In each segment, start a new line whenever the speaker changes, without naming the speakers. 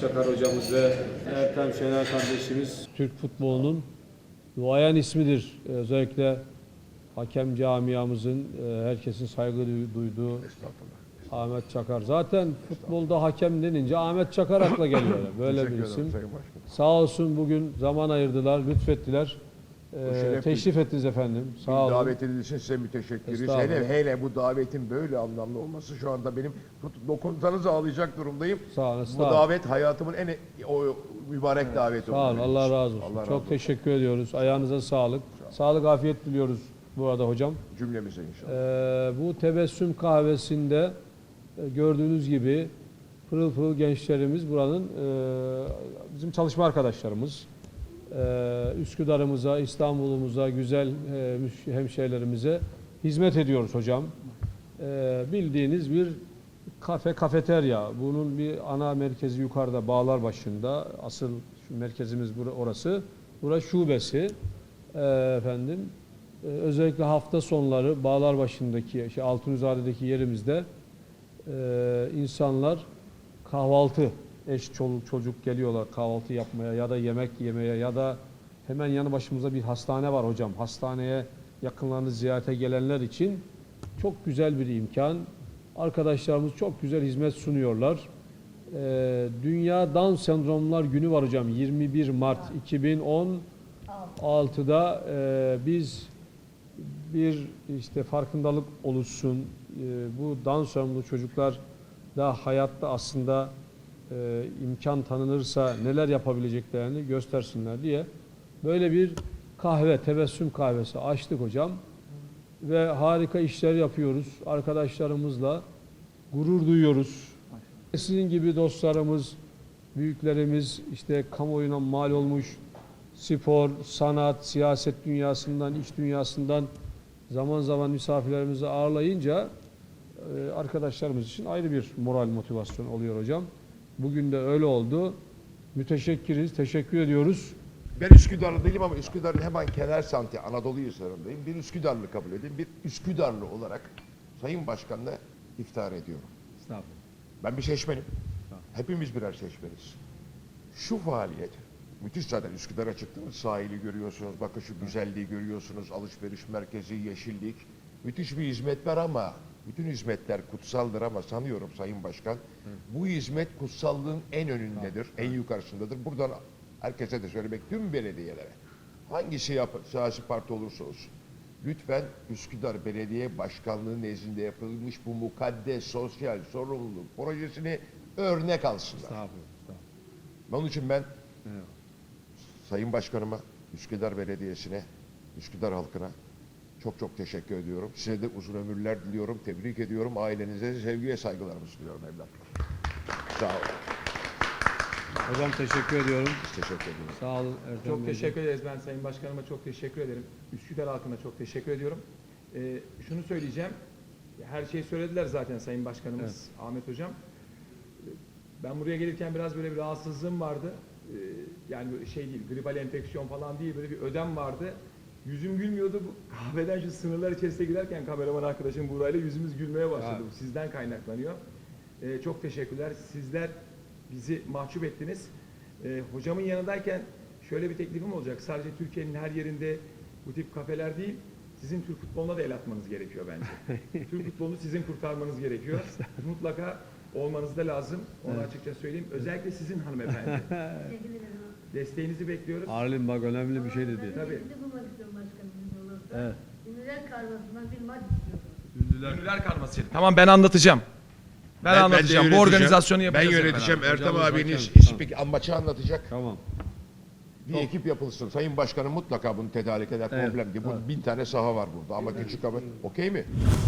Çakar hocamız ve Ertem Şener kardeşimiz Türk futbolunun duayen ismidir. Ee, Özellikle hakem camiamızın e, herkesin saygı duy- duyduğu Ahmet Çakar. Zaten futbolda hakem denince Ahmet Çakar akla geliyor. Böyle bir
Teşekkür
isim.
ederim Sayın Başkanım.
Sağ olsun bugün zaman ayırdılar, lütfettiler. Ee, teşrif ettiniz efendim. Sağ olun.
Davet edildiğiniz için size müteşekkiriz. Hele, hele bu davetin böyle anlamlı olması şu anda benim dokunsanız ağlayacak durumdayım.
Sağ olun.
Bu
Sağ
davet hayatımın en o mübarek daveti
Sağ olun. Allah razı olsun.
Allah razı
Çok
olsun.
teşekkür ediyoruz. Ayağınıza sağlık. Sağlık, afiyet diliyoruz bu arada hocam.
Cümlemize inşallah.
Ee, bu tebessüm kahvesinde e, gördüğünüz gibi pırıl pırıl gençlerimiz buranın e, bizim çalışma arkadaşlarımız. Ee, Üsküdar'ımıza, İstanbul'umuza, güzel e, hemşehrilerimize hizmet ediyoruz hocam. Ee, bildiğiniz bir kafe, kafeterya. Bunun bir ana merkezi yukarıda bağlar başında. Asıl merkezimiz orası. Burası şubesi. Ee, efendim ee, özellikle hafta sonları bağlar başındaki şey Altunizade'deki yerimizde e, insanlar kahvaltı eş çoluk çocuk geliyorlar kahvaltı yapmaya ya da yemek yemeye ya da hemen yanı başımızda bir hastane var hocam. Hastaneye yakınlarını ziyarete gelenler için çok güzel bir imkan. Arkadaşlarımız çok güzel hizmet sunuyorlar. Ee, Dünya Down Sendromlar Günü var hocam. 21 Mart 2016'da e, biz bir işte farkındalık oluşsun. E, bu Down sendromlu çocuklar da hayatta aslında e, imkan tanınırsa neler yapabileceklerini göstersinler diye böyle bir kahve, tebessüm kahvesi açtık hocam. Ve harika işler yapıyoruz. Arkadaşlarımızla gurur duyuyoruz. Sizin gibi dostlarımız, büyüklerimiz işte kamuoyuna mal olmuş spor, sanat, siyaset dünyasından, iş dünyasından zaman zaman misafirlerimizi ağırlayınca e, arkadaşlarımız için ayrı bir moral motivasyon oluyor hocam. Bugün de öyle oldu. Müteşekkiriz, teşekkür ediyoruz.
Ben Üsküdarlı değilim ama Üsküdar'ın hemen kenar santi Anadolu Hisarı'ndayım. Bir Üsküdarlı kabul edin. Bir Üsküdarlı olarak Sayın Başkan'la iftihar ediyorum. Ben bir seçmenim. Hepimiz birer seçmeniz. Şu faaliyet, müthiş zaten Üsküdar'a çıktınız, sahili görüyorsunuz, bakın şu güzelliği görüyorsunuz, alışveriş merkezi, yeşillik. Müthiş bir hizmet var ama, bütün hizmetler kutsaldır ama sanıyorum Sayın Başkan, bu hizmet kutsallığın en önündedir, en yukarısındadır. Buradan herkese de söylemek, tüm belediyelere, hangisi yap, siyasi parti olursa olsun, lütfen Üsküdar Belediye Başkanlığı nezdinde yapılmış bu mukaddes sosyal sorumluluk projesini örnek alsınlar. Onun için ben Sayın Başkanıma, Üsküdar Belediyesi'ne, Üsküdar halkına çok çok teşekkür ediyorum. Size de uzun ömürler diliyorum, tebrik ediyorum. Ailenize de sevgi ve saygılarımı sunuyorum evlatlar. Sağ olun.
Hocam teşekkür ediyorum.
Teşekkür ederim.
Sağ olun Ertem
Çok
Bey.
teşekkür ederiz. Ben Sayın Başkanıma çok teşekkür ederim. Üsküdar halkına çok teşekkür ediyorum. Ee, şunu söyleyeceğim. Her şeyi söylediler zaten Sayın Başkanımız Ahmet Hocam. Ben buraya gelirken biraz böyle bir rahatsızlığım vardı. Ee, yani şey değil, gribal enfeksiyon falan değil, böyle bir ödem vardı. Yüzüm gülmüyordu. Bu kahveden şu sınırlar içerisine girerken kameraman arkadaşım Buğra'yla yüzümüz gülmeye başladı. Bu sizden kaynaklanıyor. Ee, çok teşekkürler. Sizler bizi mahcup ettiniz. Ee, hocamın yanındayken şöyle bir teklifim olacak. Sadece Türkiye'nin her yerinde bu tip kafeler değil, sizin Türk futboluna da el atmanız gerekiyor bence. Türk futbolunu sizin kurtarmanız gerekiyor. Mutlaka olmanız da lazım. Onu açıkça söyleyeyim. Özellikle sizin hanımefendi. Desteğinizi bekliyoruz.
Arlin bak önemli bir şey dedi.
Tabii.
bir bulmak istiyorum başkanım olursa.
Evet.
Ünlüler karmasından bir maç istiyorum.
Ünlüler karması. Tamam ben anlatacağım. Ben,
de
anlatacağım. Bu
yöneteceğim.
organizasyonu
Ben
yapacağız. hep
yöneteceğim. Ertem
Hocamız
abiniz
hakem.
spik maçı anlatacak.
Tamam.
Bir ekip yapılsın. Sayın Başkanım mutlaka bunu tedarik eder.
Evet,
Problem değil. Bu bin tane saha var burada ama küçük ama okey mi?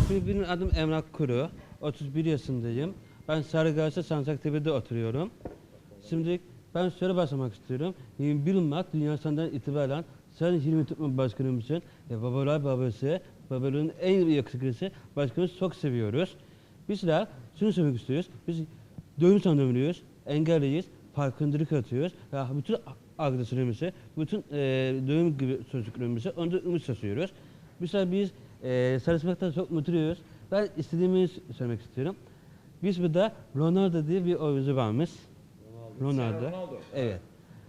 Şimdi benim adım Emrah Kuru. 31 yaşındayım. Ben Sarıgazi Sancaktepe'de oturuyorum. Şimdi ben şöyle başlamak istiyorum. 21 Mart Dünya Senden itibaren Sayın Hilmi Tutma Başkanımızın ve babalar babası, babaların en yakışıklısı başkanımızı çok seviyoruz. Bizler şunu söylemek istiyoruz. Biz dövüm sandalyeyiz, engelliyiz, farkındalık atıyoruz. Ve bütün arkadaşlarımızı, bütün e, dövüm gibi çocuklarımızı onda ümit saçıyoruz. Bizler biz e, çalışmaktan çok mutluyuz. Ben istediğimi söylemek istiyorum. Biz burada Ronaldo diye bir oyuncu varmış. Ronaldo.
Ronaldo.
Evet.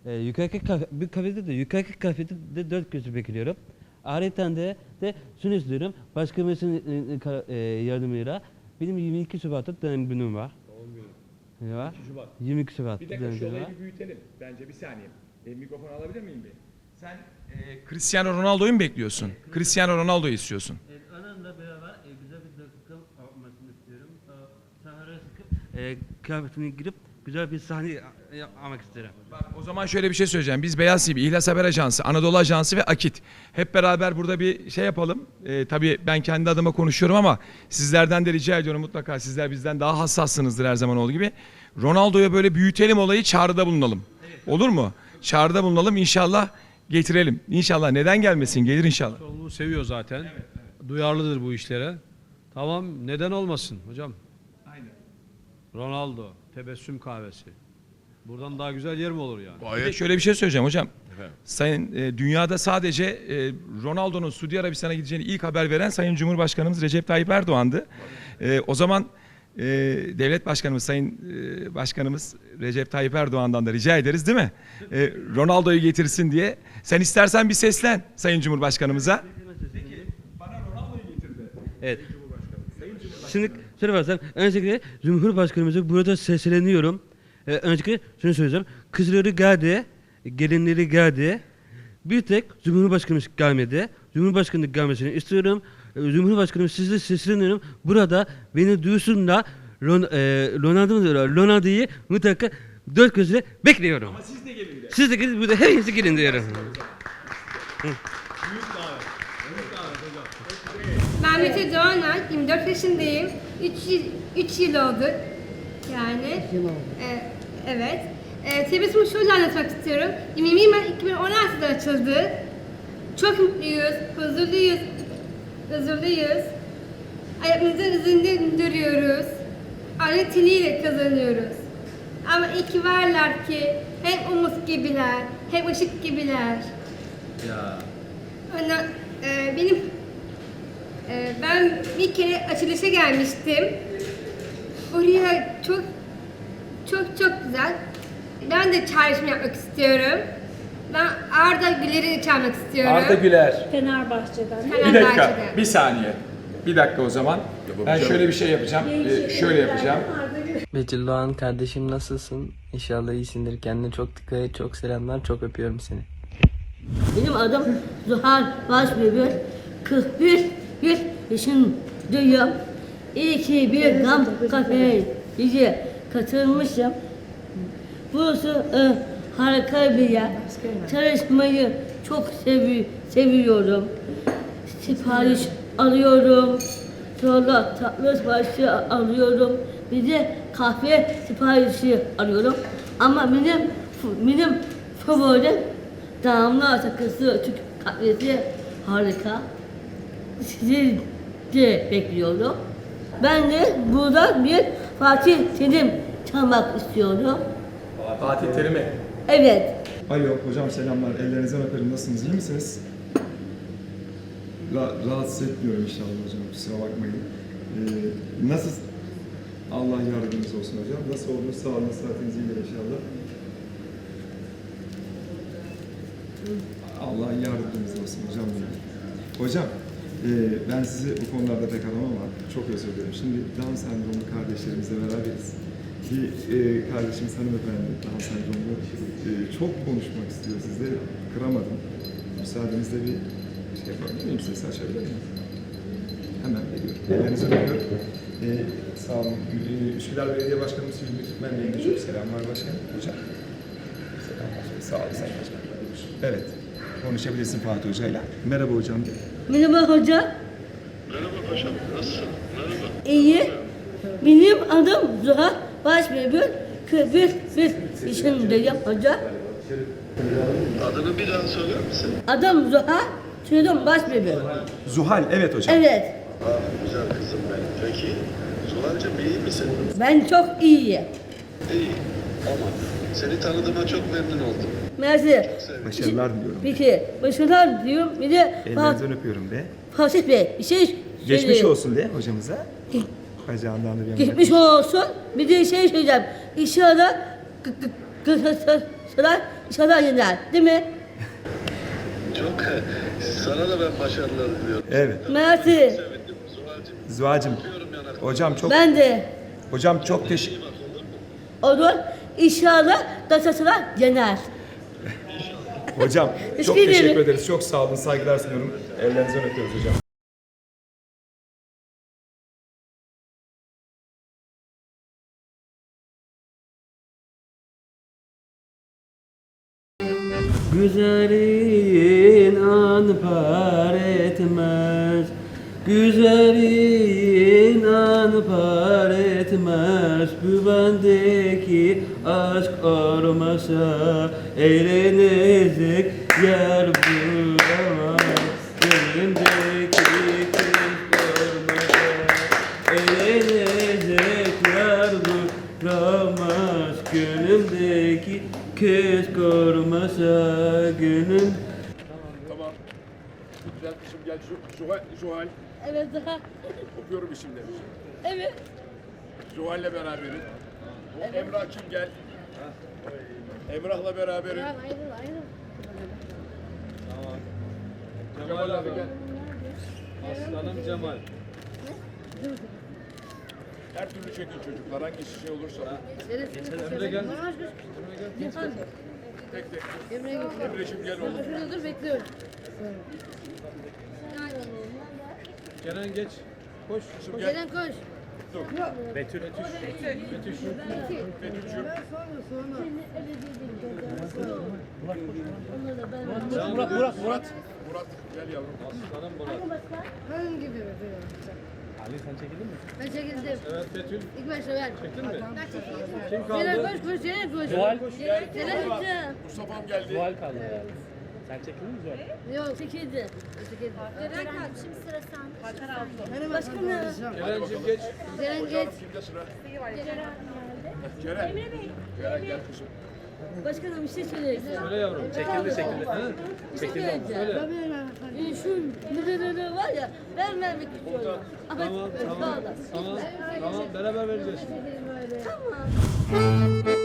Ee, yukarıki kafe, bir kafede de yukarıki kafede de dört gözü bekliyorum. Ayrıca de, de şunu istiyorum. Başkanımızın e, e, e, yardımıyla benim 22 Şubat'ta doğum günüm var. Doğum günü. Var.
22 Şubat.
22 Şubat'ta
Bir dakika şu olayı
var.
bir büyütelim. Bence bir saniye. E, mikrofonu alabilir miyim bir? Sen e, Cristiano Ronaldo'yu mu bekliyorsun? Cristiano Ronaldo'yu istiyorsun.
Evet, onunla beraber e, güzel bir dakika olmasını istiyorum. E, sahneye çıkıp e, kıyafetini girip güzel bir sahne almak isterim.
Bak o zaman şöyle bir şey söyleyeceğim. Biz Beyaz TV, İhlas Haber Ajansı, Anadolu Ajansı ve Akit hep beraber burada bir şey yapalım. Ee, tabii ben kendi adıma konuşuyorum ama sizlerden de rica ediyorum mutlaka sizler bizden daha hassassınızdır her zaman olduğu gibi. Ronaldo'ya böyle büyütelim olayı çağrıda bulunalım. Olur mu? Çağrıda bulunalım inşallah getirelim. İnşallah neden gelmesin gelir inşallah.
Sorumluluğu seviyor zaten. Duyarlıdır bu işlere. Tamam neden olmasın hocam? Ronaldo, tebessüm kahvesi. Buradan daha güzel yer mi olur yani?
Bir de şöyle bir şey söyleyeceğim hocam. Sayın e, dünyada sadece e, Ronaldo'nun Suudi Arabistan'a gideceğini ilk haber veren Sayın Cumhurbaşkanımız Recep Tayyip Erdoğan'dı. E, o zaman e, devlet başkanımız Sayın e, Başkanımız Recep Tayyip Erdoğan'dan da rica ederiz değil mi? E, Ronaldo'yu getirsin diye. Sen istersen bir seslen Sayın Cumhurbaşkanımıza. Bana Ronaldo'yu getirdi.
Evet. Şimdi şöyle baksam, öncelikle Cumhurbaşkanımıza burada sesleniyorum. Ee, öncelikle şunu söyleyeceğim. Kızları geldi, gelinleri geldi. Bir tek Cumhurbaşkanımız gelmedi. Cumhurbaşkanı gelmesini istiyorum. Ee, Cumhurbaşkanım sizle sesleniyorum. Burada beni duysunlar. Ron, e, Ronaldo, Ronaldo'yu mutlaka dört gözle bekliyorum. Ama siz de gelin Siz de gelin, burada hepiniz gelin diyorum.
Ben Mete Doğaner, 24 yaşındayım. 3 yıl, 3 yıl oldu. Yani. Ee, evet. Ee, Tebessüm'ü şöyle anlatmak istiyorum. 20 Mart 2016'da açıldı. Çok mutluyuz, huzurluyuz, huzurluyuz. Ayaklarımızın üzerinde duruyoruz. Aynı teliyle kazanıyoruz. Ama iyi ki varlar ki hem umut gibiler, hem ışık gibiler.
Ya.
Ondan, e, benim e, ben bir kere açılışa gelmiştim. Oraya çok çok çok güzel. Ben de çağrışım yapmak istiyorum. Ben Arda Güler'i çağırmak istiyorum.
Arda Güler.
Fenerbahçe'den.
Bir dakika,
Fenerbahçe'den.
bir saniye. Bir dakika o zaman. Ben şöyle bir şey yapacağım. Ee, şöyle yapacağım.
Betül Doğan kardeşim nasılsın? İnşallah iyisindir. Kendine çok dikkat et. Çok selamlar. Çok öpüyorum seni.
Benim adım Zuhal Başbübür. 41 bir yaşındayım. İyi ki bir gam kafeye katılmışım. Burası e, harika bir yer. Çalışmayı çok sevi seviyorum. Sipariş alıyorum. Sonra tatlı siparişi alıyorum. Bir de kahve siparişi alıyorum. Ama benim benim favorim damla takısı Türk kahvesi harika. Sizi de bekliyorum. Ben de burada bir Fatih Terim çalmak istiyorum.
Fatih Terim'e.
Evet.
Alo hocam selamlar. Ellerinizden öperim. Nasılsınız? İyi misiniz? Ra- rahatsız etmiyorum inşallah hocam. Kusura bakmayın. Ee, nasıl? Allah yardımcınız olsun hocam. Nasıl olur? Sağ olun. Saatiniz iyidir inşallah. Allah yardımcınız olsun hocam. Hocam, e, ben sizi bu konularda pek alamam ama çok özür dilerim. Şimdi Down sendromlu kardeşlerimizle beraberiz. Bir e, kardeşimiz hanımefendi Down sendromlu e, çok konuşmak istiyor sizle. Kıramadım. Müsaadenizle bir şey yapabilir miyim? Sesi açabilir miyim? Hemen geliyorum. Ellerinizi öpüyorum. E, sağ olun. E, Üsküdar Belediye Başkanımız Hilmi Türkmen Bey'in çok selamlar başkanım. Hocam. Selamlar. Sağ olun Sayın Başkanım. Evet. Konuşabilirsin Fatih Hoca'yla. Merhaba hocam.
Merhaba hoca.
Merhaba paşam, nasılsın? Merhaba.
İyi. Benim adım Zuhal Başbübür. 41 bir yaşındayım hoca.
Adını bir daha söyler misin?
Adım Zuhal. Çocuğum Başbübür.
Zuhal, evet hocam.
Evet.
Aa, güzel kızım benim. Peki, Zuhal'cığım iyi misin?
Ben çok iyiyim.
İyi. Ama seni tanıdığıma çok memnun oldum.
Mersi.
Başarılar diliyorum.
Peki, başarılar diyorum. Bir de
Ellerinizden öpüyorum de.
Fatih Bey bir şey
Geçmiş
söyleyeyim.
olsun de hocamıza. Bacağından da bir
Geçmiş olsun. Bir de şey söyleyeceğim. İnşallah Galatasaray inşallah yener. Değil mi?
Çok sana da ben başarılar diliyorum.
Evet.
Mersi.
Sevindim. Öpüyorum yanaklarını.
Hocam çok
Ben de.
hocam çok teşekkür
Olur. İnşallah Galatasaray yener.
Hocam
Teşekkür
çok
ederim.
teşekkür ederiz. Çok sağ olun. Saygılar sunuyorum. Ellerinizden öpüyoruz hocam.
Etmez Bu bendeki aşk olmasa Eğlenecek yer bulamaz yer bulamaz Gönlümdeki kız korumasa Gönlüm
Tamam. Güzel kızım gel. Zuhal, Zuhal.
Evet daha.
Okuyorum isimleri.
Evet.
Zuhal'le beraberiz. Bu Emrah'cığım gel. Emrah'la beraberim.
Cemal abi gel. Aslanım Cemal.
Her türlü çekin çocuklar. Hangisi şey olursa.
Emre gel.
Tek tek. Emre'cim gel oğlum.
Dur bekliyorum.
Ceren geç. Koş.
Kızım gel.
Koş.
Betül. Betül. Betül.
Betül'cüğüm.
Murat. Murat.
Murat. Murat gel yavrum.
Aslanım Murat.
Ben çekildim.
Evet Betül.
İlk başta ben.
Çektin mi? Kim
Ceren
kaldı?
koş koş Ceren koş.
Gel.
Ceren gitti.
Mustafa'm geldi.
Yok çekildi. Çekildi.
Ceren şimdi sıra sen.
Başkanım.
Ceren'cim geç.
Ceren geç.
Kimde sıra? Ceren. Ceren gel kızım.
Başkanım bir şey söyleyeceğim.
Söyle yavrum. Çekildi çekildi. Ha?
Bir şey söyleyeceğim.
Söyle.
Ee, Şu müdürleri var ya ben vermek istiyorum. Ama
Tamam tamam. Tamam. Tamam beraber vereceğiz.
Tamam.